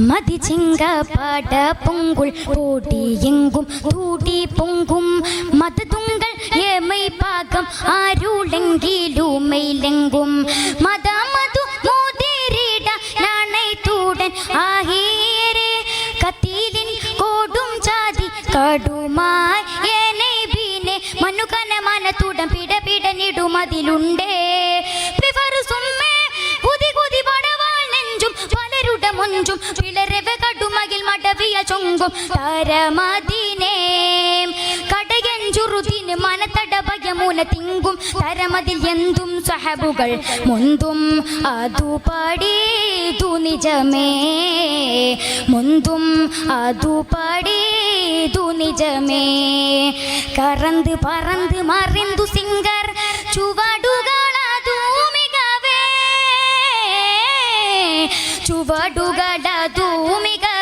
മതിചിങ്ക പാട പൊങ്കുൾ പൂട്ടി എങ്കും തൂട്ടി പൊങ്കും. മതതുങ്കൾ ഏമൈ പാകം ആരുടെങ്കിലുമൈലെങ്കും മതമതു മോതിരിട നാണയത്തൂടൻ ആഹേരെ. കത്തിലിൻ കോടും ജാതി കടുമായി എന്നെ പിന്നെ മനുകനമനത്തുടൻ പിടപിടനിടുമതിലുണ്ടേ ചുഞ്ചും പിളരവ കടുമകിൽ മടവിയ ചൊങ്കും. തരമതിനേ കടയഞ്ചുറുതിന് മനത്തടഭയമൂല തിങ്കും. തരമതിൽ എന്തും സഹബുകൾ മുന്തും അതു പടീതു നിജമേ. മുന്തും അതു പടീതു നിജമേ. കറந்து പറந்து മറിന്തു സിംഗർ चुवडुगड दूमिगा